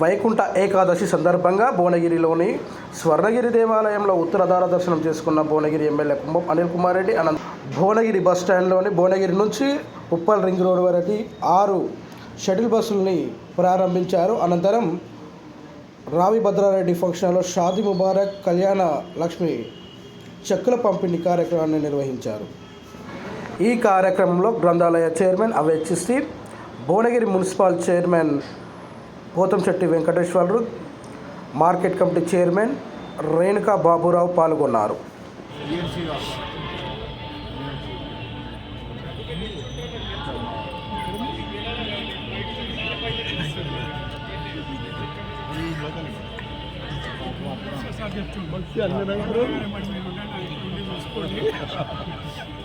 వైకుంఠ ఏకాదశి సందర్భంగా భువనగిరిలోని స్వర్ణగిరి దేవాలయంలో ఉత్తరధార దర్శనం చేసుకున్న భువనగిరి ఎమ్మెల్యే కుంభం అనిల్ కుమార్ రెడ్డి అనంత భువనగిరి బస్ స్టాండ్లోని భువనగిరి నుంచి ఉప్పల్ రింగ్ రోడ్ వరకు ఆరు షటిల్ బస్సుల్ని ప్రారంభించారు. అనంతరం రావి భద్రారెడ్డి ఫంక్షన్లో షాది ముబారక్ కళ్యాణ లక్ష్మి చెక్కుల పంపిణీ కార్యక్రమాన్ని నిర్వహించారు. ఈ కార్యక్రమంలో గ్రంథాలయ chairman అవేచ్చి Bhuvanagiri municipal chairman Pothamsetty Venkateswara Rao market committee chairman Renuka Baburao పాల్గొన్నారు.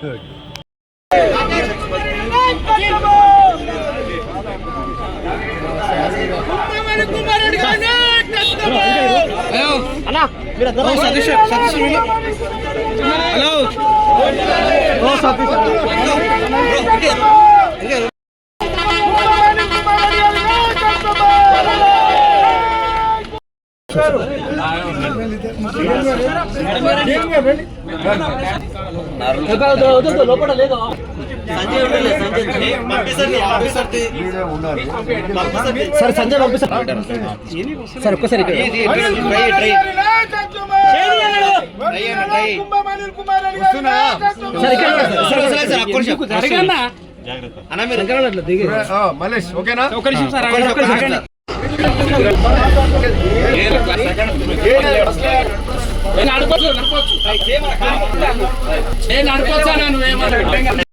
సార్ సంజయ్ పంపిస్తారు సార్ ఒక్కసారి ఇక్కడ. సార్ ఇక్కడ. సార్, సార్, దిగి. మలేష్ ఓకేనా? ఒక్క నిమిషం సార్. నేను అడుకోవచ్చు. నేను అడుకోవచ్చా నువ్వేమన్నా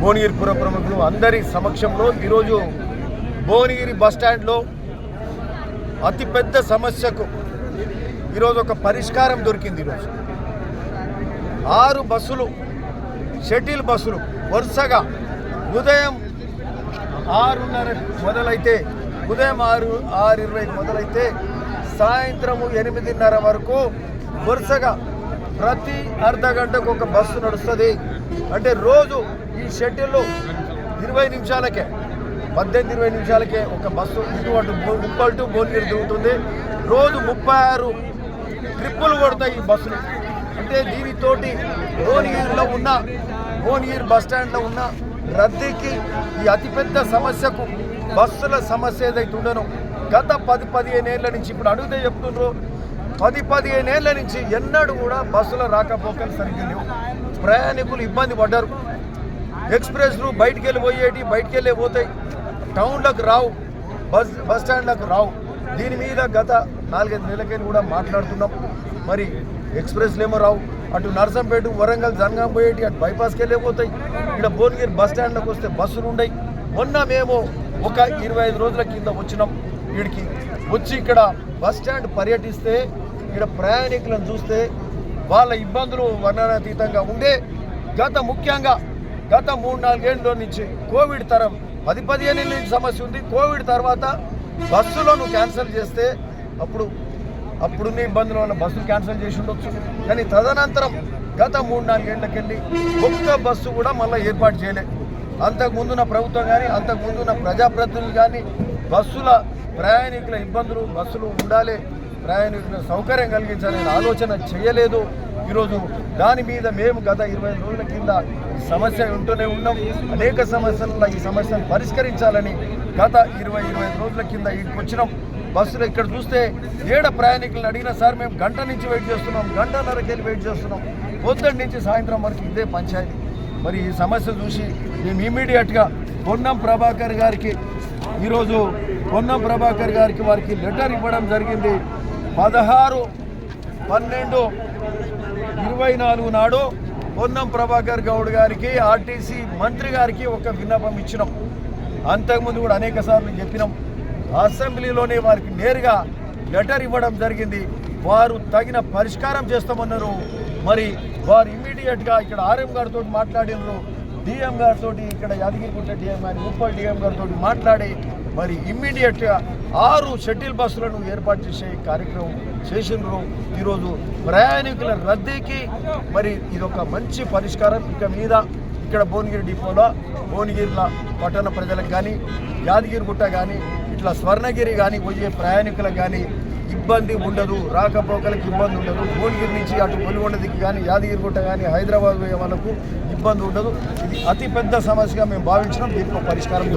భువనగిరి పుర ప్రముఖులు అందరి సమక్షంలో ఈరోజు భువనగిరి బస్ స్టాండ్లో అతిపెద్ద సమస్యకు ఈరోజు ఒక పరిష్కారం దొరికింది ఈరోజు. ఆరు బస్సులు షటిల్ బస్సులు వరుసగా ఉదయం ఆరున్నర మొదలైతే ఉదయం ఆరు ఆరు ఇరవై మొదలైతే సాయంత్రము ఎనిమిదిన్నర వరకు వరుసగా ప్రతి అర్ధ గంటకు ఒక బస్సు నడుస్తుంది. అంటే రోజు ఈ షటిల్ ఇరవై నిమిషాలకే. పద్దెనిమిది ఇరవై నిమిషాలకే ఒక బస్సు ఇటువంటి ముప్పై టు భువనగిరి తిరుగుతుంది రోజు ముప్పై ఆరు ట్రిప్పులు కొడతాయి ఈ బస్సులు. అంటే దీనితోటి భువనగిరిలో ఉన్న భువనగిరి బస్ స్టాండ్లో ఉన్న రద్దీకి ఈ అతిపెద్ద సమస్యకు బస్సుల సమస్య ఏదైతే ఉండనో గత పది పదిహేను ఏళ్ళ నుంచి ఇప్పుడు అడిగితే చెప్తుండ్రు. పది పదిహేను ఏళ్ళ నుంచి ఎన్నడూ కూడా బస్సుల రాకపోకలు సరిగ్గా లేవు. ప్రయాణికులు ఇబ్బంది పడ్డారు. ఎక్స్ప్రెస్లు బయటికి వెళ్ళి పోయేటి బయటికి వెళ్ళే పోతాయి. టౌన్లకు రావు బస్ బస్ స్టాండ్లకు రావు. దీని మీద గత నాలుగైదు నెలలకైనా కూడా మాట్లాడుతున్నాం. మరి ఎక్స్ప్రెస్లు ఏమో రావు. అటు నర్సంపేట వరంగల్ జనగాం పోయేటి అటు బైపాస్కి వెళ్ళిపోతాయి ఇక్కడ భువనగిరి బస్ స్టాండ్లకు వస్తే బస్సులు ఉండయి. మొన్న మేము ఒక ఇరవై ఐదు రోజుల కింద వచ్చినాం. వీడికి వచ్చి ఇక్కడ బస్ స్టాండ్ పర్యటిస్తే ఇక్కడ ప్రయాణికులను చూస్తే వాళ్ళ ఇబ్బందులు వర్ణనాతీతంగా ఉండే. గత ముఖ్యంగా గత మూడు నాలుగేళ్ళ నుంచి కోవిడ్ తరం పది పదిహేను ఏళ్ళ సమస్య ఉంది. కోవిడ్ తర్వాత బస్సులను క్యాన్సిల్ చేస్తే అప్పుడు అప్పుడున్న ఇబ్బందుల వల్ల బస్సులు క్యాన్సిల్ చేసి ఉండొచ్చు. కానీ తదనంతరం గత మూడు నాలుగేళ్ళకెళ్ళి ఒక్క బస్సు కూడా మళ్ళీ ఏర్పాటు చేయలేదు అంతకుముందున్న ప్రభుత్వం కానీ అంతకుముందున్న ప్రజాప్రతినిధులు కానీ బస్సుల ప్రయాణికుల ఇబ్బందులు బస్సులు ఉండాలి. ప్రయాణికులకు సౌకర్యం కలిగించాలనే ఆలోచన చేయలేదు. ఈరోజు దాని మీద మేము గత ఇరవై ఐదు రోజుల కింద సమస్య ఉంటూనే ఉన్నాం. అనేక సమస్యలలో ఈ సమస్యను పరిష్కరించాలని గత ఇరవై ఇరవై రోజుల కింద ఇక్కడికి వచ్చినాం బస్సులు ఇక్కడ చూస్తే ఏడ ప్రయాణికులను అడిగినా సార్ మేము గంట నుంచి వెయిట్ చేస్తున్నాం గంటన్నరకి వెళ్ళి వెయిట్ చేస్తున్నాం. పొద్దున్న నుంచి సాయంత్రం వరకు ఇదే పంచాయతీ. మరి ఈ సమస్య చూసి మేము ఇమీడియట్గా పొన్నం ప్రభాకర్ గారికి ఈరోజు పొన్నం ప్రభాకర్ గారికి వారికి లెటర్ ఇవ్వడం జరిగింది. పదహారు పన్నెండు ఇరవై నాలుగు నాడు పొన్నం ప్రభాకర్ గౌడ్ గారికి ఆర్టీసీ మంత్రి గారికి ఒక విన్నపం ఇచ్చినాం. అంతకుముందు కూడా అనేక సార్లు చెప్పినాం. అసెంబ్లీలోనే వారికి నేరుగా లెటర్ ఇవ్వడం జరిగింది. వారు తగిన పరిష్కారం చేస్తామన్నారు. మరి వారు ఇమ్మీడియట్గా ఇక్కడ ఆర్ఎం గారితో మాట్లాడినారు. డిఎం గారితో ఇక్కడ యాదగిరిగుట్ట డిఎం గారి ముప్పై డిఎం గారితో మాట్లాడి మరి ఇమ్మీడియట్గా ఆరు షటిల్ బస్సులను ఏర్పాటు చేసే కార్యక్రమం చేసినారు ఈరోజు ప్రయాణికుల రద్దీకి మరి ఇదొక మంచి పరిష్కారం. ఇక మీద ఇక్కడ భువనగిరి డిపోలో భువనగిరిల పట్టణ ప్రజలకు కానీ యాదగిరిగుట్ట కానీ ఇట్లా స్వర్ణగిరి కానీ పోయే ప్రయాణికులకు కానీ ఇబ్బంది ఉండదు రాకపోకలకు ఇబ్బంది ఉండదు. భువనగిరి నుంచి అటు పొలిగొండదికి కానీ యాదగిరిగుట్ట కానీ హైదరాబాద్ పోయే వాళ్ళకు ఇబ్బంది ఉండదు. ఇది అతి పెద్ద సమస్యగా మేము భావించినాం. దీనికి పరిష్కారం